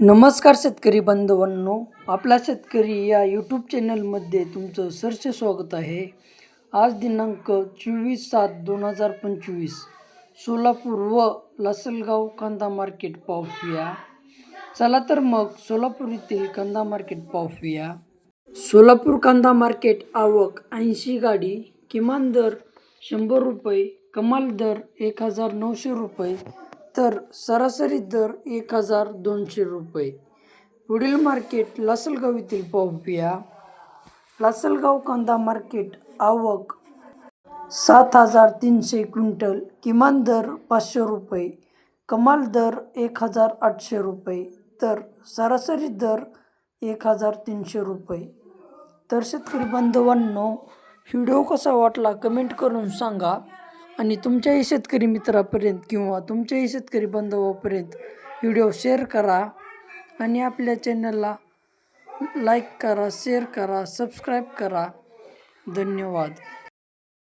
नमस्कार शेतकरी बांधवांनो आपला शेतकरी या यूट्यूब चॅनलमध्ये तुमचं सरसे स्वागत आहे. आज दिनांक चोवीस सात दोन हजार पंचवीस सोलापूर व लासलगाव कांदा मार्केट पाहूया चला तर मग सोलापूर येथील कांदा मार्केट पाहूया सोलापूर कांदा मार्केट आवक ऐंशी गाडी किमान दर शंभर रुपये कमाल दर एक हजार नऊशे रुपये तर सरासरी दर एक हजार दोनशे रुपये. पुढील मार्केट लासलगाव येथील पाहूया लासलगाव कांदा मार्केट आवक सात हजार तीनशे क्विंटल. किमान दर पाचशे रुपये. कमाल दर एक हजार आठशे रुपये. तर सरासरी दर एक हजार तीनशे रुपये. तर शेतकरी बांधवांनो व्हिडिओ कसा वाटला कमेंट करून सांगा. आणि तुमच्याही शेतकरी मित्रापर्यंत किंवा तुमच्याही शेतकरी बांधवापर्यंत व्हिडिओ शेअर करा आणि आपल्या चॅनलला लाईक करा शेअर करा सबस्क्राईब करा. धन्यवाद.